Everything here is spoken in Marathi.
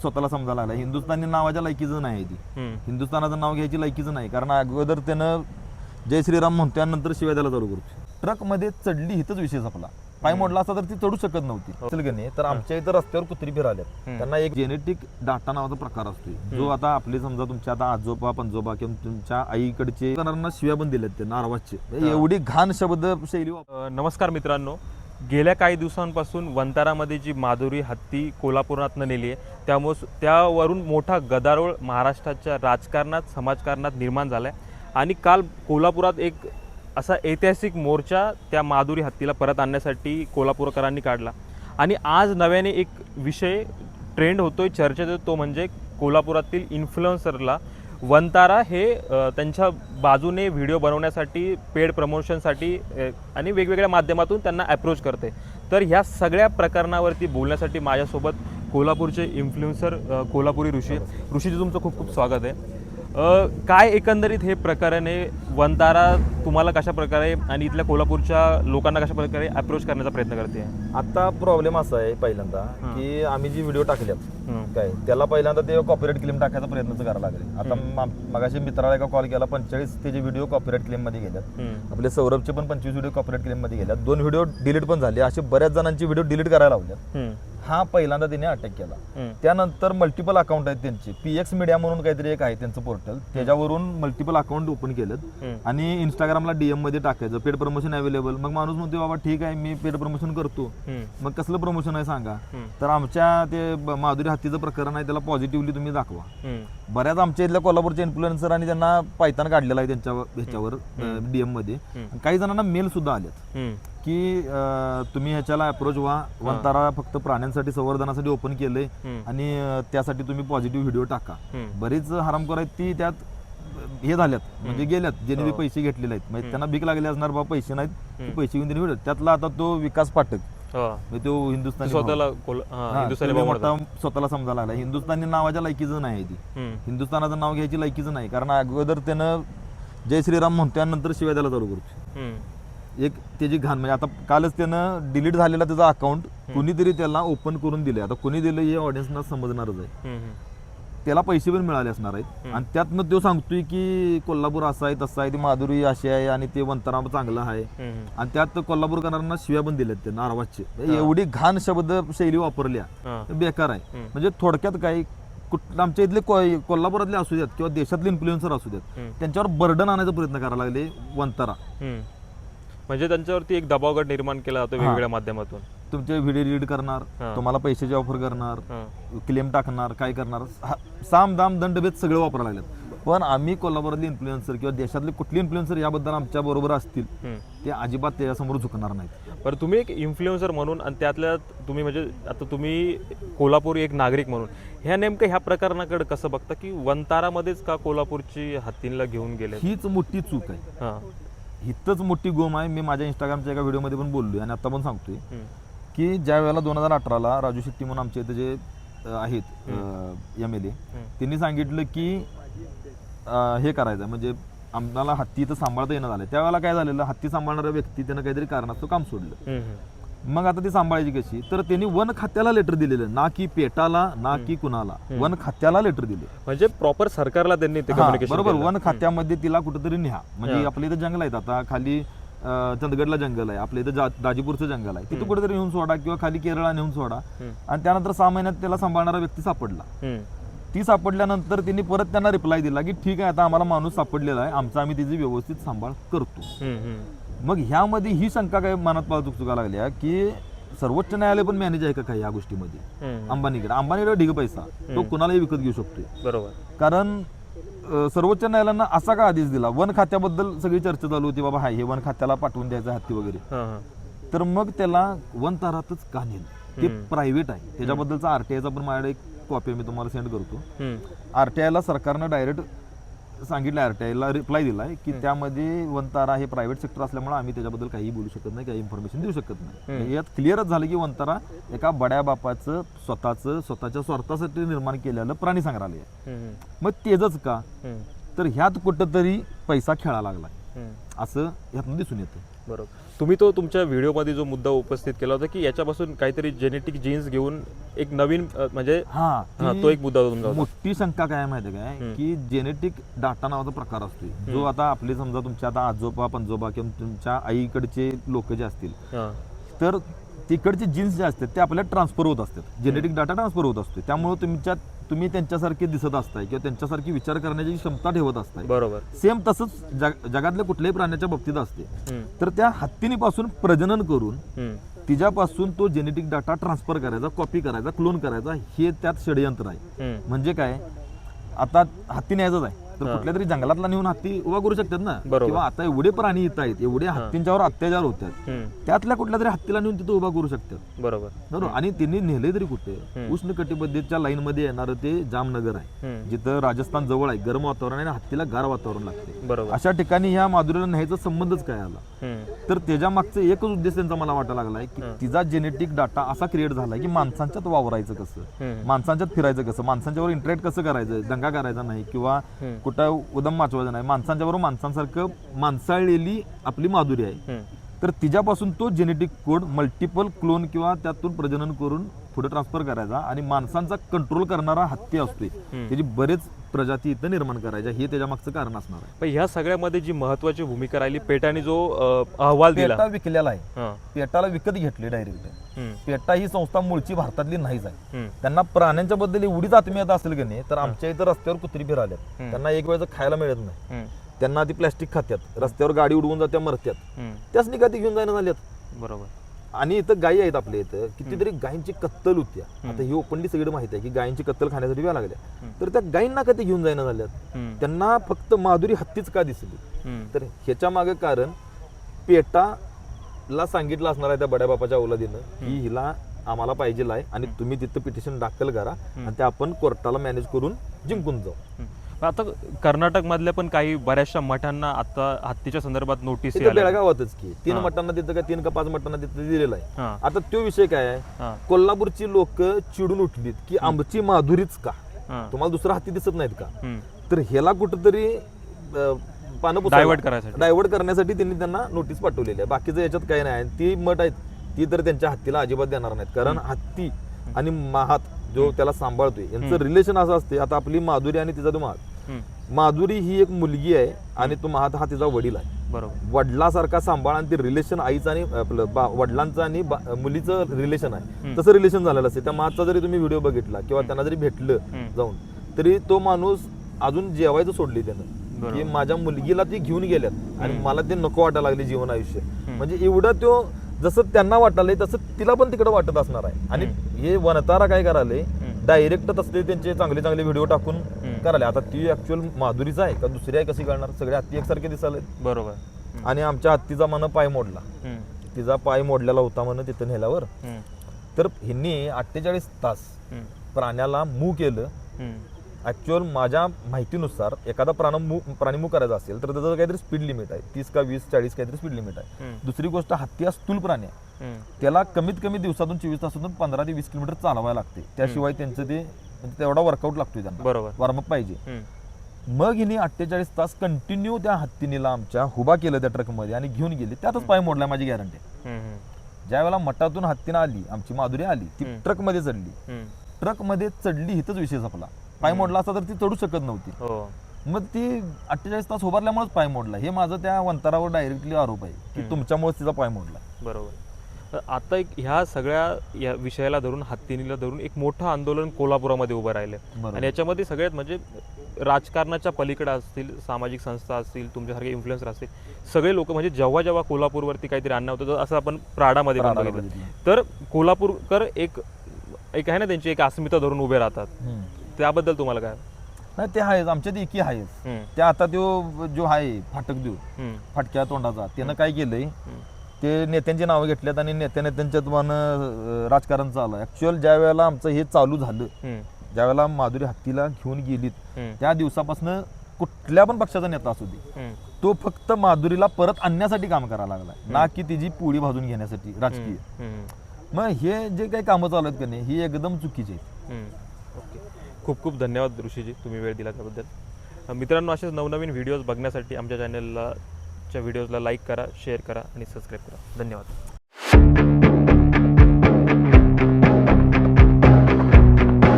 स्वतःला समजायला लागला. हिंदुस्थानी नावाच्या लायकीचं नाही ती. हिंदुस्थानाचं नाव घ्यायची लायकीचं नाही. कारण अगोदर त्यानं जय श्रीराम म्हणत्यानंतर शिवाय त्याला चालू करतो ट्रकमध्ये चढली हिथंच विषय आपला पाय मोडला असता तर ती चढू शकत नव्हती. नाही तर आमच्या इथं रस्त्यावर कुत्री फिराल्यात. त्यांना एक जेनेटिक डाटा नावाचा प्रकार असतो जो आता आपले समजा तुमच्या आता आजोबा पंजोबा किंवा तुमच्या आईकडचे शिव्या पण दिल्यात ते नारवाचे एवढी घाण शब्द शैली नमस्कार मित्रांनो. गेल्या काही दिवसांपासून वंतारामध्ये जी माधुरी हत्ती कोल्हापुरातनं नेली आहे त्यामुळे त्यावरून मोठा गदारोळ महाराष्ट्राच्या राजकारणात समाजकारणात निर्माण झाला आहे आणि काल कोल्हापुरात एक असा ऐतिहासिक मोर्चा त्या माधुरी हत्तीला परत आणण्यासाठी कोल्हापूरकरांनी काढला. आणि आज नव्याने एक विषय ट्रेंड होतोय चर्चेत तो म्हणजे कोल्हापुरातील इन्फ्लुएन्सरला वनतारा हे त्यांच्या बाजूने व्हिडिओ बनवण्यासाठी पेड प्रमोशनसाठी आणि वेगवेगळ्या माध्यमातून त्यांना अप्रोच करते. तर ह्या सगळ्या प्रकरणावरती बोलण्यासाठी माझ्यासोबत कोल्हापूरचे इन्फ्लुएन्सर कोल्हापुरी ऋषी. ऋषीचं ऋषीजी तुमचं खूप खूप स्वागत आहे. काय एकंदरीत हे प्रकरण आहे? वंतारा तुम्हाला कशा प्रकारे आणि इथल्या कोल्हापूरच्या लोकांना कशा प्रकारे अप्रोच करण्याचा प्रयत्न करते? आता प्रॉब्लेम असा आहे पहिल्यांदा. की आम्ही जी व्हिडिओ टाकल्यात काय त्याला पहिल्यांदा ते कॉपीराईट क्लेम टाकायचा प्रयत्न करायला लागले. आता मगाशी मित्राला एका कॉल केला पंचेचाळीस त्याचे व्हिडिओ कॉपीराईट क्लेममध्ये गेल्यात आपले सौरभचे पण पंचवीस व्हिडिओ कॉपीराईट क्लेममध्ये गेल्यात दोन व्हिडिओ डिलीट पण झाले असे बऱ्याच जणांची व्हिडिओ डिलीट करायला लावल्यात हा पहिल्यांदा त्याने अटॅक केला. त्यानंतर मल्टिपल अकाउंट आहेत त्यांचे. पी एक्स मीडिया म्हणून काहीतरी एक आहे त्यांचं पोर्टल त्याच्यावरून मल्टिपल अकाउंट ओपन केलं आणि इंस्टाग्रामला डीएममध्ये टाकायचं. पेड प्रमोशन अवेलेबल मग माणूस म्हणतो बाबा ठीक आहे मी पेड प्रमोशन करतो. मग कसलं प्रमोशन आहे सांगा. तर आमच्या ते माधुरी हत्तीचं प्रकरण आहे त्याला पॉझिटिव्हली तुम्ही दाखवा. बऱ्याच आमच्या इथल्या कोल्हापूरच्या इन्फ्लुएन्सर आणि त्यांना पायतान काढलेला आहे त्यांच्या ह्याच्यावर डीएममध्ये. काही जणांना मेल सुद्धा आलेत. की अं, तुम्ही ह्याच्याला अप्रोच व्हा. वंतारा फक्त प्राण्यांसाठी संवर्धनासाठी ओपन केलंय आणि अं, त्यासाठी तुम्ही पॉझिटिव्ह व्हिडिओ टाका. बरीच हरामखोर आहेत ती त्यात अं, हे झाल्यात. म्हणजे गेल्यात ज्यांनी बी पैसे घेतलेले आहेत. म्हणजे त्यांना भीक लागले असणार बाबा पैसे नाहीत. ते पैसे घेऊन त्यांनी व्हिडिओ त्यातला आता तो विकास पाठक. म्हणजे तो हिंदुस्थानी भाऊ. स्वतःला कोल- हा, हा, हिंदुस्थानी तो भाऊ मोठा म्हणतात. स्वतःला समजायला लागला. हिंदुस्थानी नावाच्या लायकीचं नाही ती. हम्म. हिंदुस्थानाचं नाव घ्यायची लायकीचं नाही. कारण अगोदर त्यानं जय श्रीराम म्हणत्यानंतर शिवाय त्याला चालू करतो हम्म. एक त्याची घाण म्हणजे आता कालच त्यानं डिलीट झालेला त्याचा अकाउंट कुणीतरी त्याला ओपन करून दिले आता कुणी दिलं हे ऑडियन्सना समजणारच आहे. त्याला पैसे पण मिळाले असणार आहेत आणि त्यातनं तो सांगतोय की कोल्हापूर असं आहे तसं आहे ती माधुरी अशी आहे आणि ते वंतराम चांगलं आहे. आणि त्यात कोल्हापूरकरांना शिव्या पण दिल्यात त्यांना नारवाजचे एवढी घाण शब्द शैली वापरल्या. ते बेकार आहे. म्हणजे थोडक्यात काय कुठ आमच्या इथले को- कोल्हापुरातले असू द्यात किंवा देशातले इन्फ्लुएन्सर असू द्यात. त्यांच्यावर बर्डन आणायचा प्रयत्न करायला लागले वंतारा. म्हणजे त्यांच्यावरती एक दबावगट निर्माण केला जातो वेगवेगळ्या माध्यमातून. तुमचे व्हिडिओ रीड करणार. तुम्हाला पैशाची ऑफर करणार. क्लेम टाकणार काय करणार साम दाम दंडभेद सगळे वापरायला लागलेत. पण आम्ही कोल्हापुरातले इन्फ्लुएन्सर किंवा देशातले कुठले इन्फ्लुएन्सर याबद्दल आमच्या बरोबर असतील. ते अजिबात त्याच्यासमोर झुकणार नाहीत. बरं तुम्ही एक इन्फ्लुएन्सर म्हणून आणि त्यातल्या तुम्ही म्हणजे आता तुम्ही कोल्हापूर एक नागरिक म्हणून ह्या नेमकं ह्या प्रकरणाकडे कसं बघता की वंतारामध्येच का कोल्हापूरची हत्तींला घेऊन गेले हीच मोठी चूक आहे. हिथंच मोठी गोम आहे. मी माझ्या इंस्टाग्रामच्या एका व्हिडिओमध्ये पण बोललोय आणि आता पण सांगतोय. की ज्या वेळेला दोन हजार अठराला राजू शेट्टी म्हणून आमच्या इथे जे आहेत एम एल ए त्यांनी सांगितलं की हे करायचं म्हणजे आम्हाला हत्ती इथं सांभाळता येणं झालं त्यावेळेला काय झालेलं? हत्ती सांभाळणारा व्यक्ती त्यानं काहीतरी कारणास्तव काम सोडलं. मग आता ती सांभाळायची कशी? तर त्यांनी वन खात्याला लेटर दिलेलं. ना की पेटाला ना की कुणाला. वन खात्याला लेटर दिले. म्हणजे प्रॉपर सरकारला त्यांनी ते बरोबर. वन खात्यामध्ये तिला कुठेतरी न्या. म्हणजे आपल्या इथं जंगल आहेत. आता खाली अं, चंदगडला जंगल आहे. आपल्या इथं जा- दाजीपूरचं जंगल आहे. तिथं कुठेतरी नेऊन सोडा किंवा खाली केरळला नेऊन सोडा. आणि त्यानंतर सहा महिन्यात त्याला सांभाळणारा व्यक्ती सापडला. ती सापडल्यानंतर त्यांनी परत त्यांना रिप्लाय दिला की ठीक आहे आता आम्हाला माणूस सापडलेला आहे. आमचा आम्ही तिची व्यवस्थित सांभाळ करतो. मग ह्यामध्ये ही शंका काय मनात पाहत चुका लागल्या की सर्वोच्च न्यायालय पण मॅनेज आहे का काय या गोष्टीमध्ये? अंबानीकडे. अंबानीकडे ढिग पैसा. तो कुणालाही विकत घेऊ शकतोय. बरोबर. कारण सर्वोच्च न्यायालयानं असा का आदेश दिला? वन खात्याबद्दल सगळी चर्चा चालू होती बाबा हाय हे वन खात्याला पाठवून द्यायचं हत्ती वगैरे. तर मग त्याला वन तारातच का नेलं? ते प्रायव्हेट आहे. त्याच्याबद्दलचा आरटीआयचा पण माझ्याकडे एक कॉपी मी तुम्हाला सेंड करतो. आरटीआयला सरकारनं डायरेक्ट सांगितलं आरटीआयला रिप्लाय दिलाय की त्यामध्ये वनतारा हे प्रायव्हेट सेक्टर असल्यामुळे आम्ही त्याच्याबद्दल काही बोलू शकत नाही काही इन्फॉर्मेशन देऊ शकत नाही म्हणजे यात क्लिअरच झालं की वनतारा एका बड्या बापाचं स्वतःचं स्वतःच्या स्वार्थासाठी निर्माण केलेलं प्राणी संग्रहालय आहे. मग तेजच का. तर ह्यात कुठंतरी पैसा खेळा लागलाय हम्म. असं यातून दिसून येतं बरोबर तुम्ही तो तुमच्या व्हिडिओमध्ये जो मुद्दा उपस्थित केला होता की याच्यापासून काहीतरी जेनेटिक जीन्स घेऊन एक नवीन अ, म्हणजे हा हा, ती तो एक मुद्दा तुमचा होता. मोठी शंका काय आहे माहिती आहे. काय की जेनेटिक डाटा नावाचा प्रकार असतो जो आता आपले समजा तुमच्या आता आजोबा पंजोबा किंवा तुमच्या आईकडचे लोक जे असतील हा. तर तिकडचे जीन्स जे असतात ते आपल्याला ट्रान्सफर होत असतात. जेनेटिक डाटा ट्रान्सफर होत असतो. त्यामुळे तुमच्या तुम्ही त्यांच्यासारखे दिसत असताय किंवा त्यांच्यासारखी विचार करण्याची क्षमता ठेवत असताय. बरोबर. सेम तसंच जग जगातल्या कुठल्याही प्राण्याच्या बाबतीत असते. तर त्या हत्तीनीपासून प्रजनन करून. तिच्यापासून तो जेनेटिक डाटा ट्रान्सफर करायचा कॉपी करायचा क्लोन करायचा हे त्यात षडयंत्र आहे. म्हणजे काय? आता हत्ती न्यायचंच आहे. तर. कुठल्या तरी जंगलातला नेऊन हत्ती उभा करू शकतात ना बरोबर. किंवा आता एवढे प्राणी येत आहेत एवढे हत्तींच्यावर अत्याचार होत आहेत हम्म. त्यातल्या कुठल्या तरी हत्तीला नेऊन तिथं उभा करू शकतात बरोबर बरोबर आणि त्यांनी नेले तरी कुठे हम्म. उष्ण कटिबद्धीच्या लाईन मध्ये येणारं ते जामनगर आहे हम्म. जिथं राजस्थान जवळ आहे गरम वातावरण आहे आणि हत्तीला गार वातावरण लागते बरोबर अशा ठिकाणी ह्या माधुरीला न्यायचा संबंधच काय आला हम्म. तर त्याच्या मागचं एकच उद्देश त्यांचा मला वाटायला लागलाय की हं. तिचा जेनेटिक डाटा असा क्रिएट झालाय की माणसांच्यात वावरायचं कसं हम्म. माणसांच्यात फिरायचं कसं माणसांच्यावर इंटरेक्ट कसं करायचं दंगा करायचा नाही किंवा हम्म. कुठं उदम माचवायचं नाही माणसांच्याबरोबर माणसांसारखं माणसाळलेली आपली माधुरी आहे. तर तिच्यापासून तो जेनेटिक कोड मल्टिपल क्लोन किंवा त्यातून प्रजनन करून पुढे ट्रान्सफर करायचा आणि माणसांचा कंट्रोल करणारा हत्ती असतोय. त्याची बरेच प्रजाती इथं निर्माण करायच्या हे त्याच्या मागचं कारण असणार आहे पण ह्या सगळ्यामध्ये जी महत्वाची भूमिका राहिली पेटाने जो अ, अहवाल दिला पेटा विकलेला आहे हा. पेटाला विकत घेतली डायरेक्ट हम्म. पेटा ही संस्था मूळची भारतातली नाहीच आहे हम्म. त्यांना प्राण्यांच्या बद्दल एवढीच आत्मीयता असेल की नाही तर आमच्या इथं रस्त्यावर कुत्री फिराल्यात हम्म. त्यांना एक वेळचं खायला मिळत नाही हम्म. त्यांना ती प्लॅस्टिक खात्यात रस्त्यावर गाडी उडवून जात्या मरत्यात हम्म. त्याच निघा ती घेऊन जायला झाल्यात बरोबर आणि इथं गायी आहेत आपल्या इथं कितीतरी गायींची कत्तल होत्या आता ही ओपनली सगळी माहिती आहे की गायींची कत्तल खाण्यासाठी व्या लागल्या. तर त्या गायींना कधी घेऊन जायला झाल्यात. त्यांना फक्त माधुरी हत्तीच का दिसली. तर ह्याच्या मागे कारण पेटाला सांगितलं असणार आहे त्या बड्या बापाच्या औलादीनं की हिला आम्हाला पाहिजे आहे आणि तुम्ही तिथं पिटिशन दाखल करा आणि ते आपण कोर्टाला मॅनेज करून जिंकून जाऊ. आता कर्नाटक मधल्या पण काही बऱ्याचशा मठांना आता हत्तीच्या संदर्भात नोटीस तिथं बेळगावातच की. तीन मटांना तिथं का? तीन का पाच मटांना तिथं दिलेलं आहे. हा. आता तो विषय काय आहे? हा. कोल्हापूरची लोक चिडून उठलीत की आमची माधुरीच का? हा. तुम्हाला दुसरा हत्ती दिसत नाहीत का. तर ह्याला कुठंतरी अं, पानं Divert करायसाठी. डायव्हर्ट करण्यासाठी त्यांनी त्यांना नोटीस पाठवलेली आहे. बाकीचं याच्यात काही नाही. आणि ती मठ आहेत ती तर त्यांच्या हत्तीला अजिबात देणार नाहीत. कारण हत्ती आणि महात जो त्याला सांभाळतोय यांचं रिलेशन असं असते आता आपली माधुरी आणि तिचा तो महात. माधुरी ही एक मुलगी आहे आणि तो महात हा तिचा वडील आहे. बरोबर. वडिलासारखा सांभाळ आणि ते रिलेशन आईचं आणि आपलं बा- वडिलांचं आणि बा- मुलीचं रिलेशन आहे. तसं रिलेशन झालेलं असते. त्या मातचा जरी तुम्ही व्हिडिओ बघितला किंवा त्यांना जरी भेटलं. जाऊन तरी तो माणूस अजून जेवायचं सोडली त्यानं. की माझ्या मुलगीला ती घेऊन गेल्यात आणि मला ते नको वाटायला लागले जीवन आयुष्य. म्हणजे एवढं तो जसं त्यांना वाटायलंय तसं तिला पण तिकडे वाटत असणार आहे. आणि हे वनतारा काय करायले. डायरेक्ट तसले त्यांचे चांगले चांगले व्हिडिओ टाकून. करायला आता ती ऍक्च्युअल माधुरीच आहे का दुसरी आहे कशी कळणार सगळे हत्ती एकसारखे दिसाले बरोबर. आणि आमच्या हत्तीचा मन पाय मोडला. तिचा पाय मोडलेला होता म्हणून तिथं नेल्यावर. तर ह्यांनी अठ्ठेचाळीस तास. प्राण्याला मू केलं. ऍक्च्युअल माझ्या माहितीनुसार एखादा प्राण मू प्राणी मू करायचा असेल तर त्याचं काहीतरी स्पीड लिमिट आहे तीस का वीस चाळीस काहीतरी स्पीड लिमिट आहे. दुसरी गोष्ट हत्ती हा स्थूल प्राणी आहे. त्याला कमीत कमी दिवसातून चोवीस तासातून पंधरा ते वीस किलोमीटर चालवायला लागते त्याशिवाय त्यांचं ते म्हणजे तेवढा वर्कआउट लागतोय त्यांना. बरोबर. वॉर्मअप पाहिजे. मग हिने अठ्ठेचाळीस तास कंटिन्यू त्या हत्तीनीला आमच्या हुबा केलं त्या ट्रकमध्ये आणि घेऊन गेली. त्यातच पाय मोडला माझी गॅरंटी. ज्या वेळेला मठातून हत्तीनं आली आमची माधुरी आली ती हम्म. ट्रकमध्ये चढली. हम्म. ट्रकमध्ये चढली हिथंच विषय संपला. पाय मोडला असता तर ती चढू शकत नव्हती. हो. मग ती अठ्ठेचाळीस तास उभारल्यामुळेच पाय मोडला. हे माझं त्या वंतरावर डायरेक्टली आरोप आहे की तुमच्यामुळेच तिचा पाय मोडला. बरोबर. तर आता एक ह्या सगळ्या या विषयाला धरून हत्तीनीला धरून एक मोठं आंदोलन कोल्हापुरामध्ये उभं राहिलं. आणि याच्यामध्ये सगळ्यात म्हणजे राजकारणाच्या पलीकडे असतील सामाजिक संस्था असतील तुमच्यासारखे इन्फ्लुएन्सर असतील सगळे लोक म्हणजे जेव्हा जेव्हा कोल्हापूरवरती काहीतरी अन्याय होतं असं आपण प्राडामध्ये बघितलं. तर कोल्हापूरकर एक एक आहे ना त्यांची एक अस्मिता धरून उभे राहतात. त्याबद्दल तुम्हाला काय? नाही ते आहेच आमच्या ते एकी आहेच. हम्म, ते आता तो जो आहे फाटक देऊ फाटक्या तोंडाचा त्यानं काय केलंय ते नेत्यांची नावं घेतल्यात आणि नेत्या नेत्यांच्यात मन राजकारण चालू ऍक्च्युअल ज्या वेळेला आमचं हे चालू झालं ज्या वेळेला माधुरी हत्तीला घेऊन गेलीत त्या दिवसापासून कुठल्या पण पक्षाचा नेता असू दे तो फक्त माधुरीला परत आणण्यासाठी काम करायला लागला ना की तिची पोळी भाजून घेण्यासाठी राजकीय. मग हे जे काही कामं चालू आहेत का नाही ही एकदम चुकीची आहेत. खूप खूप धन्यवाद ऋषीजी तुम्ही वेळ दिला त्याबद्दल. मित्रांनो असेच नवनवीन व्हिडिओज बघण्यासाठी आमच्या चॅनलला व्हिडिओजला लाईक करा शेअर करा आणि सबस्क्राईब करा. धन्यवाद.